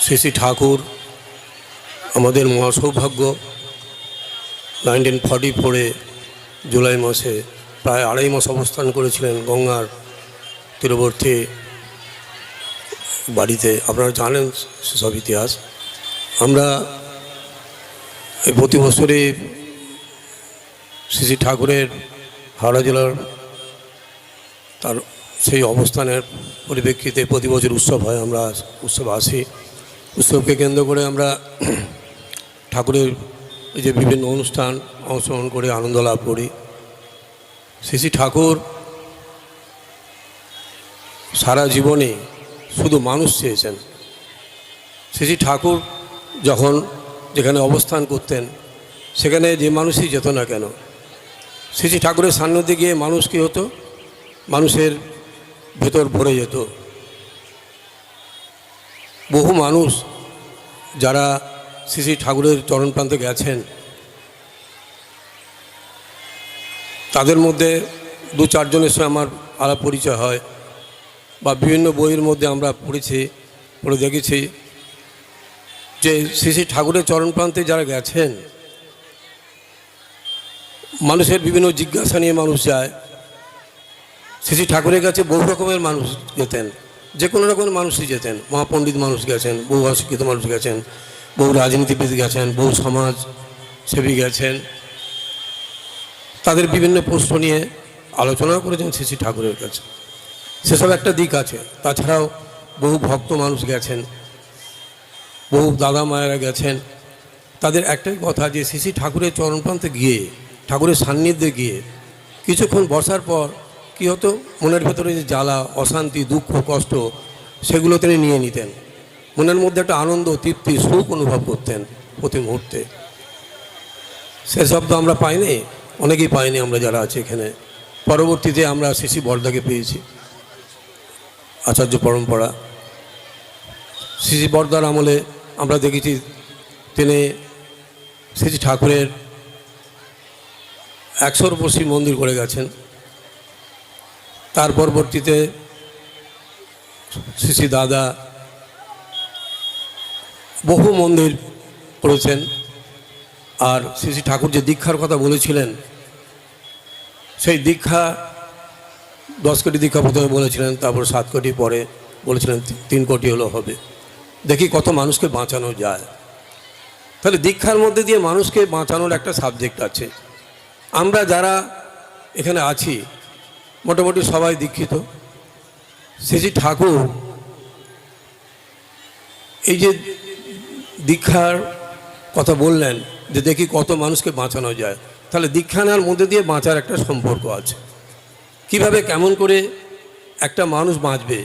শ্রী ঠাকুর, আমাদের মহাসৌভাগ্য, nineteen forty ফোরে জুলাই মাসে প্রায় আড়াই মাস অবস্থান করেছিলেন গঙ্গার তীরবর্তী বাড়িতে। আপনারা জানেন সেসব ইতিহাস। আমরা এই প্রতি বছরই শ্রী ঠাকুরের হাওড়া জেলার তার সেই অবস্থানের পরিপ্রেক্ষিতে প্রতি বছর উৎসব হয়, আমরা উৎসব আসি। উৎসবকে কেন্দ্র করে আমরা ঠাকুরের যে বিভিন্ন অনুষ্ঠান অংশগ্রহণ করে আনন্দ লাভ করি। শ্রী ঠাকুর সারা জীবনে শুধু মানুষ চেয়েছেন। শ্রী ঠাকুর যখন যেখানে অবস্থান করতেন, সেখানে যে মানুষই যেত না কেন শ্রী ঠাকুরের সান্নিধ্যে গিয়ে মানুষ কী হতো? মানুষের ভেতর ভরে যেত। বহু মানুষ যারা শ্রী শ্রী ঠাকুরের চরণ প্রান্তে গেছেন, তাদের মধ্যে দু চারজনের সঙ্গে আমার আলাপ পরিচয় হয় বা বিভিন্ন বইয়ের মধ্যে আমরা পড়েছি, পড়ে দেখেছি যে শ্রী শ্রী ঠাকুরের চরণ প্রান্তে যারা গেছেন, মানুষের বিভিন্ন জিজ্ঞাসা নিয়ে মানুষ যায়। শ্রী ঠাকুরের কাছে বহু রকমের মানুষ যেতেন। যে কোনো রকমের মানুষই যেতেন। মহাপণ্ডিত মানুষ গেছেন, বহু অশিক্ষিত মানুষ গেছেন, বহু রাজনীতিবিদ গেছেন, বহু সমাজ সেবী গেছেন। তাদের বিভিন্ন প্রশ্ন নিয়ে আলোচনাও করেছেন শ্রী ঠাকুরের কাছে। সেসব একটা দিক আছে। তাছাড়াও বহু ভক্ত মানুষ গেছেন, বহু দাদা মায়েরা গেছেন। তাদের একটাই কথা যে শ্রী ঠাকুরের চরণপ্রান্তে গিয়ে, ঠাকুরের সান্নিধ্যে গিয়ে কিছুক্ষণ বসার পর কী হতো? মনের ভেতরে যে জ্বালা, অশান্তি, দুঃখ, কষ্ট, সেগুলো তিনি নিয়ে নিতেন। মনের মধ্যে একটা আনন্দ, তৃপ্তি, সুখ অনুভব করতেন প্রতি মুহূর্তে। সেসব তো আমরা পাইনি, অনেকেই পাইনি আমরা যারা আছি এখানে। পরবর্তীতে আমরা শিশি বর্দাকে পেয়েছি, আচার্য পরম্পরা। শিশি বর্দার আমলে আমরা দেখেছি, তিনি শ্রী ঠাকুরের একশোর শিব মন্দির করে গেছেন। তার পরবর্তীতে শ্রী দাদা বহু মন্দির করেছেন। আর শ্রী ঠাকুর যে দীক্ষার কথা বলেছিলেন, সেই দীক্ষা দশ কোটি দীক্ষা প্রথমে বলেছিলেন, তারপর সাত কোটি পরে বলেছিলেন, তিন কোটি হলো হবে। দেখি কত মানুষকে বাঁচানো যায়। তাহলে দীক্ষার মধ্যে দিয়ে মানুষকে বাঁচানোর একটা সাবজেক্ট আছে। আমরা যারা এখানে আছি মোটামুটি সবাই দীক্ষিত। শ্রী ঠাকুর, এই যে দীক্ষার কথা বললেন, যে দেখি কত মানুষকে বাঁচানো যায়। তাহলে দীক্ষা নেওয়ার মধ্যে দিয়ে বাঁচার একটা সম্পর্ক আছে। কীভাবে, কেমন করে একটা মানুষ বাঁচবে?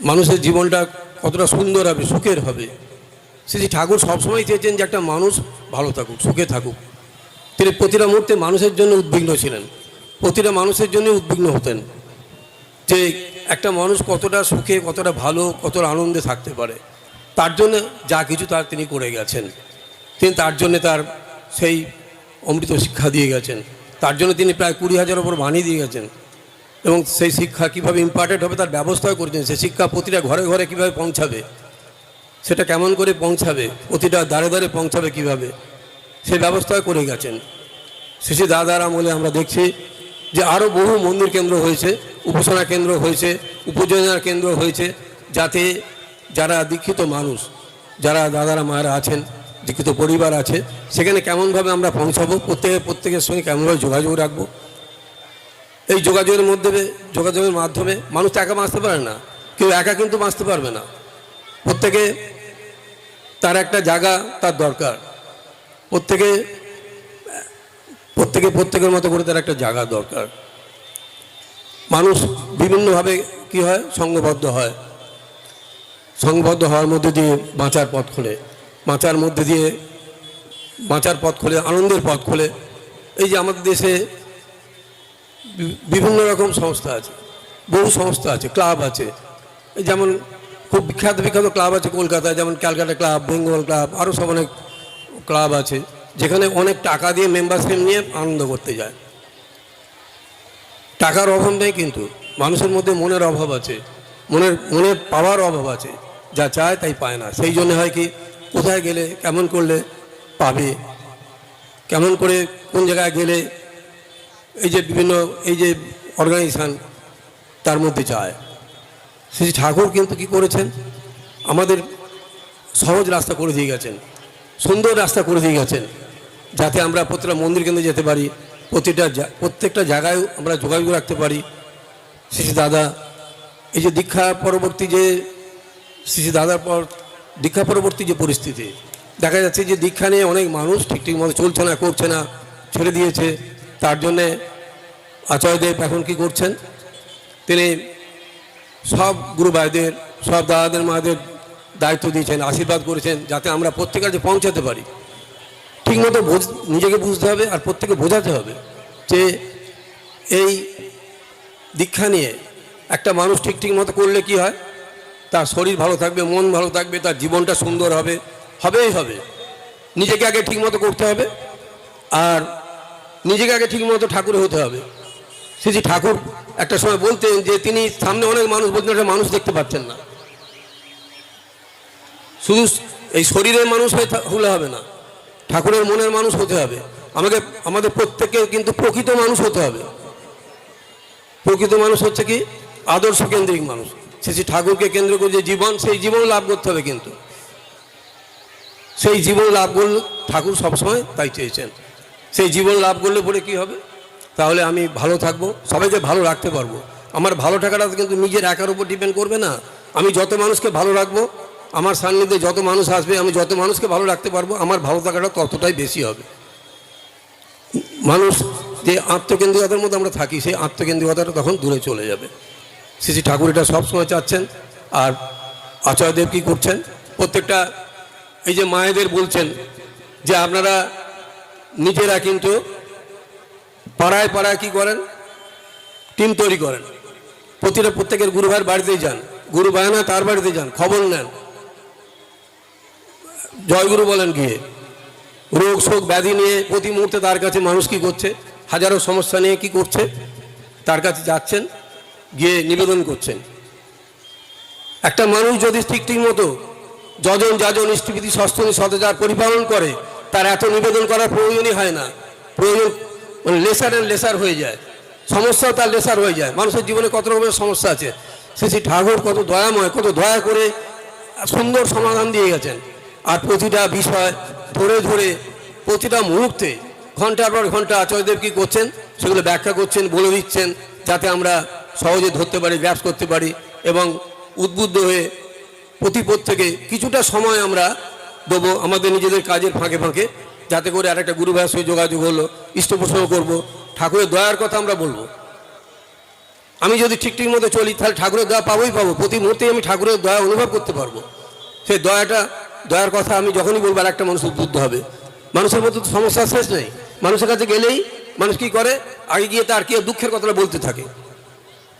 মানুষের জীবনটা কতটা সুন্দর হবে, সুখের হবে? শ্রী ঠাকুর সবসময় চেয়েছেন যে একটা মানুষ ভালো থাকুক, সুখে থাকুক। তিনি প্রতিটা মুহূর্তে মানুষের জন্য উদ্বিগ্ন ছিলেন। প্রতিটা মানুষের জন্য উদ্বিগ্ন হতেন যে একটা মানুষ কতটা সুখে, কতটা ভালো, কতটা আনন্দে থাকতে পারে। তার জন্য যা কিছু তার তিনি করে গেছেন। তিনি তার জন্য তার সেই অমৃত শিক্ষা দিয়ে গেছেন। তার জন্য তিনি প্রায় কুড়ি হাজার ওপর বানিয়ে দিয়ে গেছেন। এবং সেই শিক্ষা কীভাবে ইম্পার্টেন্ট হবে তার ব্যবস্থাও করেছেন সেই শিক্ষা প্রতিটা ঘরে ঘরে কীভাবে পৌঁছাবে, সেটা কেমন করে পৌঁছাবে, প্রতিটা দ্বারে দাঁড়ে পৌঁছাবে কীভাবে, সেই ব্যবস্থাও করে গেছেন। শিশু দাদার আমলে আমরা দেখছি যে আরও বহু মন্দির কেন্দ্র হয়েছে, উপাসনা কেন্দ্র হয়েছে উপযোজনার কেন্দ্র হয়েছে, যাতে যারা দীক্ষিত মানুষ, যারা দাদারা মায়েরা আছেন, দীক্ষিত পরিবার আছে, সেখানে কেমনভাবে আমরা পৌঁছাবো, প্রত্যেকে, প্রত্যেকের সঙ্গে কেমনভাবে যোগাযোগ রাখব? এই যোগাযোগের মধ্যে, যোগাযোগের মাধ্যমে মানুষ একা বাঁচতে পারে না, কেউ একা কিন্তু বাঁচতে পারবে না। প্রত্যেকে তার একটা জায়গা তার দরকার। প্রত্যেকে প্রত্যেকে প্রত্যেকের মতো করে তার একটা জায়গা দরকার। মানুষ বিভিন্নভাবে কি হয়? সঙ্গবদ্ধ হয়। সংবদ্ধ হওয়ার মধ্যে দিয়ে বাঁচার পথ খোলে। বাঁচার মধ্যে দিয়ে বাঁচার পথ খোলে, আনন্দের পথ খোলে। এই যে আমাদের দেশে বিভিন্ন রকম সংস্থা আছে, বহু সংস্থা আছে, ক্লাব আছে। যেমন খুব বিখ্যাত বিখ্যাত ক্লাব আছে কলকাতায়, যেমন ক্যালকাটা ক্লাব, বেঙ্গল ক্লাব, আরও সব অনেক ক্লাব আছে। যেখানে অনেক টাকা দিয়ে মেম্বারশিপ নিয়ে আনন্দ করতে যায়। টাকার অভাব নেই কিন্তু, মানুষের মধ্যে মনের অভাব আছে, মনের মনের পাওয়ার অভাব আছে, যা চায় তাই পায় না। সেই জন্য হয় কি, কোথায় গেলে, কেমন করলে পাবে, কেমন করে কোন জায়গায় গেলে এই যে বিভিন্ন, এই যে অর্গানাইজেশান তার মধ্যে যায়। শ্রী ঠাকুর কিন্তু কি করেছেন? আমাদের সহজ রাস্তা করে দিয়ে গেছেন। সুন্দর রাস্তা করে দিয়ে গেছেন, যাতে আমরা প্রতিটা মন্দির কেন্দ্রে যেতে পারি, প্রতিটা প্রত্যেকটা জায়গায় আমরা যোগাযোগ রাখতে পারি। শ্রী দাদা, এই যে দীক্ষা পরবর্তী যে, শ্রী দাদার পর, দীক্ষা পরবর্তী যে পরিস্থিতি, দেখা যাচ্ছে যে দীক্ষা নিয়ে অনেক মানুষ ঠিক ঠিক মতো চলছে না, করছে না, ছেড়ে দিয়েছে। তার জন্যে আচার্যদেব এখন কি করছেন? তিনি সব গুরু ভাইদের, সব দাদাদের, মাদের দায়িত্ব দিয়েছেন, আশীর্বাদ করেছেন, যাতে আমরা প্রত্যেকের কাছে পৌঁছাতে পারি। ঠিকমতো নিজেকে বুঝতে হবে আর প্রত্যেকে বোঝাতে হবে যে এই দীক্ষা নিয়ে একটা মানুষ ঠিক ঠিক মতো করলে কি হয়? তার শরীর ভালো থাকবে, মন ভালো থাকবে, তার জীবনটা সুন্দর হবে, হবেই হবে। নিজেকে আগে ঠিক মতো করতে হবে আর নিজেকে আগে ঠিক মতো ঠাকুর হতে হবে। শ্রী ঠাকুর একটা সময় বলতেন যে তিনি সামনে অনেক মানুষ বলতেন মানুষ দেখতে পাচ্ছেন না। শুধু এই শরীরের মানুষ হয়ে হলে হবে না। ঠাকুরের মনের মানুষ হতে হবে। আমাকে, আমাদের প্রত্যেককে কিন্তু প্রকৃত মানুষ হতে হবে। প্রকৃত মানুষ হচ্ছে কি? আদর্শ কেন্দ্রিক মানুষ। সে ঠাকুরকে কেন্দ্র করে যে জীবন, সেই জীবন লাভ করতে হবে কিন্তু। সেই জীবন লাভ করলে ঠাকুর সবসময় তাই চেয়েছেন। সেই জীবন লাভ করলে পরে কি হবে? তাহলে আমি ভালো থাকব, সবাইকে ভালো রাখতে পারব। আমার ভালো থাকাটা কিন্তু নিজের একার উপর ডিপেন্ড করবে না। আমি যত মানুষকে ভালো রাখব আমার সান্নিধ্যে যত মানুষ আসবে, আমি যত মানুষকে ভালো রাখতে পারব, আমার ভালো থাকাটা ততটাই বেশি হবে। মানুষ যে আত্মকেন্দ্রিকতার মধ্যে আমরা থাকি, সেই আত্মকেন্দ্রিকতাটা তখন দূরে চলে যাবে। শ্রী শ্রী ঠাকুর এটা সবসময় চাচ্ছেন। আর আচার্যদেব কী করছেন? প্রত্যেকটা এই যে মায়েদের বলছেন যে আপনারা নিজেরা কিন্তু পাড়ায় পাড়ায় কি করেন? টিম তৈরি করেন। প্রতিটা প্রত্যেকের গুরু ভাইয়ের বাড়িতেই যান। গুরু ভাই না তার বাড়িতে যান, খবর নেন। জয়গুরু বলেন গিয়ে, রোগ শোক ব্যাধি নিয়ে প্রতি মুহূর্তে তার কাছে মানুষ কি করছে? হাজারো সমস্যা নিয়ে কি করছে? তার কাছে যাচ্ছেন, গিয়ে নিবেদন করছেন। একটা মানুষ যদি ঠিক ঠিক মতো যজন যাজন ইষ্টবিধি ষষ্ঠনী সদাচার পরিপালন করে, তার এত নিবেদন করার প্রয়োজনই হয় না। প্রয়োজন মানে লেসার অ্যান্ড লেসার হয়ে যায়। সমস্যাও তার লেসার হয়ে যায়। মানুষের জীবনে কত রকমের সমস্যা আছে। সে শ্রী ঠাকুর কত দয়াময়, কত দয়া করে সুন্দর সমাধান দিয়ে গেছেন। আর প্রতিটা বিষয় ধরে ধরে, প্রতিটা মুহূর্তে, ঘণ্টার পর ঘণ্টা আচার্যদেব কী করছেন, সেগুলো ব্যাখ্যা করছেন, বলে দিচ্ছেন, যাতে আমরা সহজে ধরতে পারি ব্যাস করতে পারি এবং উদ্বুদ্ধ হয়ে প্রতি থেকে কিছুটা সময় আমরা দেবো আমাদের নিজেদের কাজের ফাঁকে ফাঁকে, যাতে করে আরেকটা গুরু ভাইয়ের সঙ্গে যোগাযোগ হলো ইষ্ট প্রসঙ্গ করব, ঠাকুরের দয়ার কথা আমরা বলব। আমি যদি ঠিক ঠিক মতো চলি, তাহলে ঠাকুরের দয়া পাবোই পাবো, প্রতি মুহূর্তেই আমি ঠাকুরের দয়া অনুভব করতে পারব। সেই দয়াটা দয়ার কথা, আমি যখনই বলব একটা মানুষ উদ্বুদ্ধ হবে। মানুষের মধ্যে তো সমস্যা শেষ নেই। মানুষের কাছে গেলেই মানুষ কি করে? আগে গিয়ে তার কি দুঃখের কথাটা বলতে থাকে।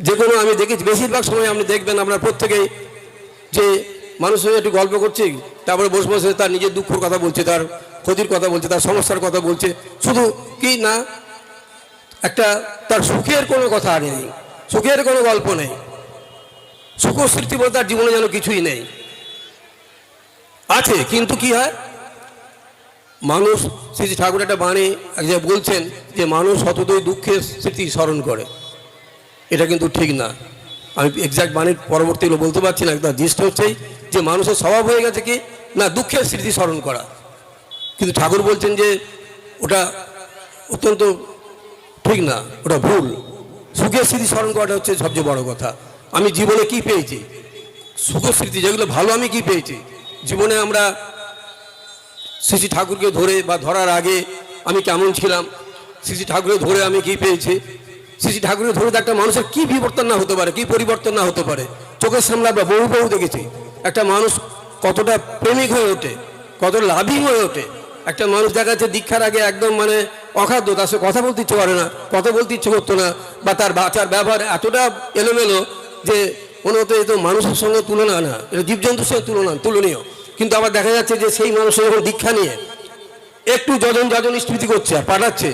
যে কোনো আমি দেখেছি, বেশিরভাগ সময় আপনি দেখবেন আপনার প্রত্যেকেই যে মানুষ সঙ্গে একটু গল্প করছে, তারপরে বসে বসে তার নিজের দুঃখের কথা বলছে, তার ক্ষতির কথা বলছে, তার সমস্যার কথা বলছে। শুধু কি না, একটা তার সুখের কোনো কথা আর নেই, সুখের কোনো গল্প নেই। সুখ স্মৃতি বলতে তার জীবনে যেন কিছুই নেই। আছে, কিন্তু কি হয়? মানুষ শ্রী ঠাকুর একটা বাণী এক জায়গায় বলছেন যে মানুষ সততই দুঃখের স্মৃতি স্মরণ করে। এটা কিন্তু ঠিক না। আমি এক্সাক্ট বাণীর পরবর্তীগুলো বলতে পারছি না, একদম দৃষ্ট হচ্ছেই যে মানুষের স্বভাব হয়ে গেছে কি? না, দুঃখের স্মৃতি স্মরণ করা। কিন্তু ঠাকুর বলছেন যে ওটা অত্যন্ত ঠিক না, ওটা ভুল। সুখের স্মৃতি স্মরণ করাটা হচ্ছে সবচেয়ে বড় কথা। আমি জীবনে কি পেয়েছি? সুখ স্মৃতি, যেগুলো ভালো আমি কি পেয়েছি? জীবনে আমরা শ্রী ঠাকুরকে ধরে বা ধরার আগে আমি কেমন ছিলাম? শ্রী ঠাকুরকে ধরে আমি কি পেয়েছি? শ্রী ঠাকুরকে ধরে একটা মানুষের কি বিবর্তন না হতে পারে, কি পরিবর্তন না হতে পারে? চোখের সামনে আমরা বহু বহু দেখেছি। একটা মানুষ কতটা প্রেমিক হয়ে ওঠে, কতটা লাভই হয়ে ওঠে। একটা মানুষ দেখা যাচ্ছে দীক্ষার আগে একদম মানে অখাদ্য, তার সাথে কথা বলতে ইচ্ছে করে না, কথা বলতে ইচ্ছে করতো না, বা তার বাচ্চার ব্যবহার এতটা এলোমেলো যে হতো এ তো মানুষের সঙ্গে তুলনা না, এটা জীবজন্তুর সঙ্গে তুলনা, তুলনীয়। কিন্তু আবার দেখা যাচ্ছে যে সেই মানুষের যখন দীক্ষা নিয়ে একটু যজন যাজন স্মৃতি করছে আর পাঠাচ্ছে,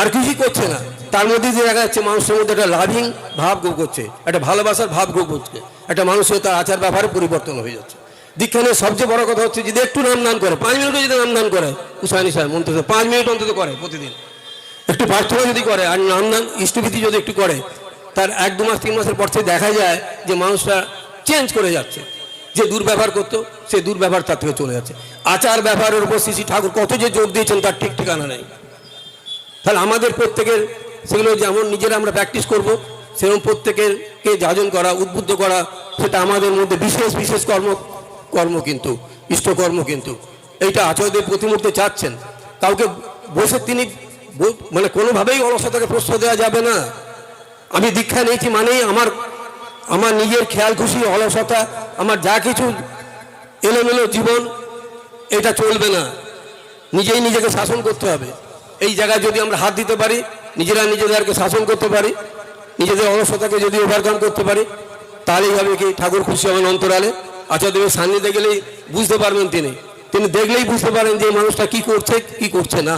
আর কিছুই করছে না। তার মধ্যে যে দেখা যাচ্ছে মানুষের মধ্যে একটা লাভিং ভাব গ্রো করছে, একটা ভালোবাসার ভাব গ্রো করছে, একটা মানুষের তার আচার ব্যবহারে পরিবর্তন হয়ে যাচ্ছে। দীক্ষা নিয়ে সবচেয়ে বড় কথা হচ্ছে যদি একটু নাম দান করে, পাঁচ মিনিটও যদি নাম দান করে উসানি সাহেব, মন্ত্র পাঁচ মিনিট অন্তত করে প্রতিদিন। একটু প্রার্থনা যদি করে, আর নাম দান ইষ্টভীতি যদি একটু করে তার এক দু মাস, তিন মাসের পর থেকে দেখা যায় যে মানুষটা চেঞ্জ করে যাচ্ছে। যে দুর্ব্যবহার করতো, সে দুর্ব্যবহার তার থেকে চলে যাচ্ছে। আচার ব্যবহারের উপর শ্রী ঠাকুর কত যে জোর দিয়েছেন, তার ঠিক ঠিকানা নেই। তাহলে আমাদের প্রত্যেকের সেগুলো যেমন নিজেরা আমরা প্র্যাকটিস করব, সেরকম প্রত্যেকেরকে যাজন করা, উদ্বুদ্ধ করা, সেটা আমাদের মধ্যে বিশেষ বিশেষ কর্ম কর্ম কিন্তু, ইষ্টকর্ম কিন্তু। এইটা আচার্যদেব প্রতি মুহূর্তে চাচ্ছেন। কাউকে বসে তিনি মানে কোনোভাবেই অলসতাকে প্রশ্ন দেওয়া যাবে না। আমি দীক্ষা নিয়েছি মানেই আমার আমার নিজের খেয়াল খুশি, অলসতা, আমার যা কিছু এলোমেলো জীবন, এটা চলবে না। নিজেই নিজেকে শাসন করতে হবে। এই জায়গায় যদি আমরা হাত দিতে পারি, নিজেরা নিজেদেরকে শাসন করতে পারি, নিজেদের অলসতাকে যদি ওভারকাম করতে পারি, তাহলেই হবে কি ঠাকুর খুশি হবেন অন্তরালে। আচার্যদেবের সান্নিধ্যে গেলেই বুঝতে পারবেন তিনি। তিনি দেখলেই বুঝতে পারেন যে মানুষটা কি করছে কি করছে না।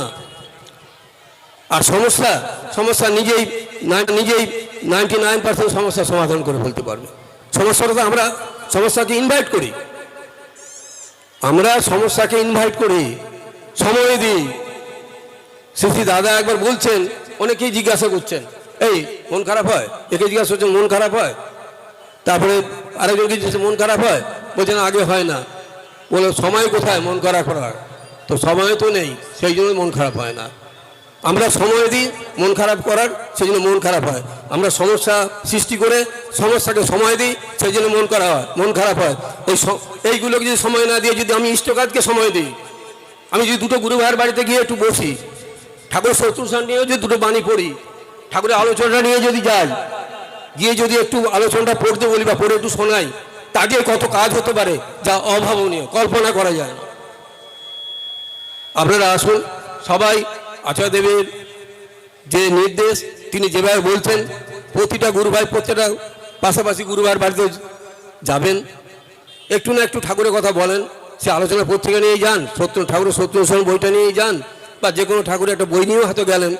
আর সমস্যা সমস্যা নিজেই নিজেই নাইনটি নাইন পার্সেন্ট সমস্যার সমাধান করে ফেলতে পারবে। সমস্যাটা আমরা, সমস্যাকে ইনভাইট করি। আমরা সমস্যাকে ইনভাইট করি, সময় দিই। শ্রী দাদা একবার বলছেন, অনেকেই জিজ্ঞাসা করছেন, এই, মন খারাপ হয়? একে জিজ্ঞাসা করছেন, মন খারাপ হয়? তারপরে আরেকজনকে জিজ্ঞাসা মন খারাপ হয়? বলছেন আগে হয় না। বলে, সময় কোথায়? মন খারাপ করার তো সময় তো নেই, সেই জন্য মন খারাপ হয় না। আমরা সময় দিই, মন খারাপ করার সেই জন্য মন খারাপ হয়। আমরা সমস্যা সৃষ্টি করে সমস্যাকে সময় দিই সেই জন্য মন করা হয়, মন খারাপ হয়। এই এইগুলোকে যদি সময় না দিয়ে যদি আমি ইষ্টকাজকে সময় দিই, আমি যদি দুটো গুরু ভাইয়ের বাড়িতে গিয়ে একটু বসি, ঠাকুর শত্রুসান নিয়েও যদি দুটো বাণী পড়ি, ঠাকুরের আলোচনাটা নিয়ে যদি যাই, গিয়ে যদি একটু আলোচনাটা পড়তে বলি বা পড়ে একটু শোনাই, তাকে কত কাজ হতে পারে যা অভাবনীয়, কল্পনা করা যায় আপনারা আসুন, সবাই আচার্যদেবের যে নির্দেশ, তিনি যেভাবে বলছেন, প্রতিটা গুরু ভাই প্রত্যেকটা পাশাপাশি গুরু ভাইয়ের বাড়িতে যাবেন। একটু না একটু ঠাকুরের কথা বলেন, সে আলোচনা পত্রিকা নিয়ে যান সত্য ঠাকুরের সত্য অনুসরণ বইটা নিয়ে যান, বা যে কোনো ঠাকুরের একটা বই নিয়েও হাতে গেলেন,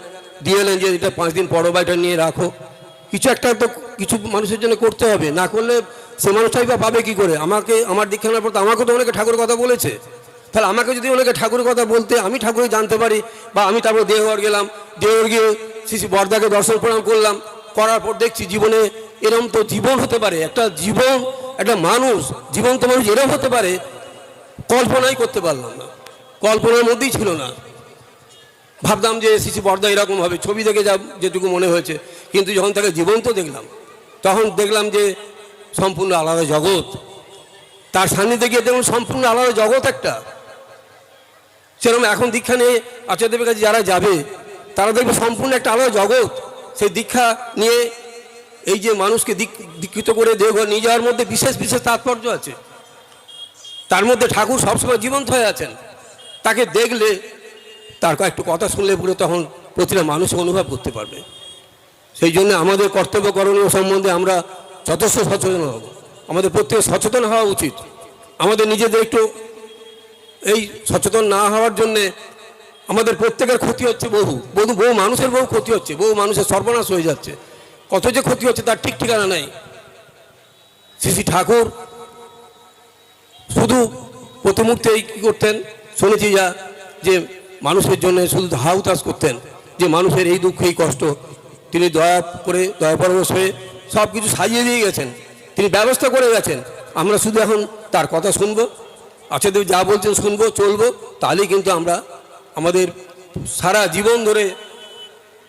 দিয়ে এলেন যে এটা পাঁচ দিন পড়ো বা নিয়ে রাখো। কিছু একটা তো কিছু মানুষের জন্য করতে হবে, না করলে সে মানুষটাই বা পাবে কি করে? আমাকে, আমার দীক্ষা নেওয়ার পর তো আমাকে তো অনেকে ঠাকুরের কথা বলেছে। তাহলে আমাকে যদি অনেকে ঠাকুরের কথা বলতে আমি ঠাকুরের জানতে পারি, বা আমি তারপর দেহঘর গেলাম দেহঘর গিয়ে শ্রী বর্দাকে দর্শন প্রণাম করলাম, করার পর দেখছি জীবনে এরম তো জীবন হতে পারে, একটা জীবন, একটা মানুষ, জীবন্ত মানুষ এরম হতে পারে, কল্পনাই করতে পারলাম না, কল্পনার মধ্যেই ছিল না। ভাবতাম যে শিশু বর্দা এরকম হবে, ছবি দেখে যা, যেটুকু মনে হয়েছে, কিন্তু যখন তাকে জীবন্ত দেখলাম, তখন দেখলাম যে সম্পূর্ণ আলাদা জগৎ। তার সান্নিধ্যে গিয়ে দেখুন, সম্পূর্ণ আলাদা জগৎ একটা। সেরকম এখন দীক্ষা নিয়ে আচার্যদেবের কাছে যারা যাবে, তারা দেখবে সম্পূর্ণ একটা আলাদা জগৎ। সেই দীক্ষা নিয়ে এই যে মানুষকে দিক- দীক্ষিত করে দেওঘর নিয়ে যাওয়ার মধ্যে বিশেষ বিশেষ তাৎপর্য আছে। তার মধ্যে ঠাকুর সবসময় জীবন্ত হয়ে আছেন। তাকে দেখলে তার একটু কথা শুনলে পুরো তখন প্রতিটা মানুষ অনুভব করতে পারবে। সেই জন্য আমাদের কর্তব্য করণীয় সম্বন্ধে আমরা যথেষ্ট সচেতন হব। আমাদের প্রত্যেকে সচেতন হওয়া উচিত। আমাদের নিজেদের একটু এই সচেতন না হওয়ার জন্যে আমাদের প্রত্যেকের ক্ষতি হচ্ছে বহু। বহু বহু মানুষের বহু ক্ষতি হচ্ছে, বহু মানুষের সর্বনাশ হয়ে যাচ্ছে। কত যে ক্ষতি হচ্ছে তার ঠিক ঠিকানা নেই। শ্রী ঠাকুর শুধু প্রতি মুহূর্তেই কী করতেন, শুনেছি যা, যে মানুষের জন্য শুধু হাউতাস করতেন, যে মানুষের এই দুঃখ, এই কষ্ট, তিনি দয়া করে, দয়া পরবশ হয়ে সব কিছু সাজিয়ে দিয়ে গেছেন। তিনি ব্যবস্থা করে গেছেন। আমরা শুধু এখন তার কথা শুনব। আচার্যদেব যা বলছেন শুনব, চলবো তাহলেই কিন্তু আমরা আমাদের সারা জীবন ধরে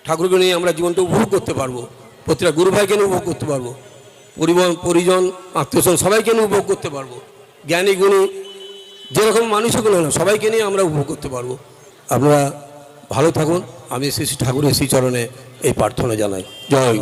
ঠাকুরকে নিয়ে আমরা জীবনটা উপভোগ করতে পারব। প্রতিটা গুরু ভাইকে নিয়ে উপভোগ করতে পারব। পরিবহন, পরিজন আত্মীয়স্বজন সবাইকে নিয়ে উপভোগ করতে পারব। জ্ঞানী, গুণী যেরকম মানুষগুলো হলো সবাইকে নিয়ে আমরা উপভোগ করতে পারব। আপনারা ভালো থাকুন। আমি শ্রী ঠাকুরের শ্রীচরণে এই প্রার্থনা জানাই। জয়।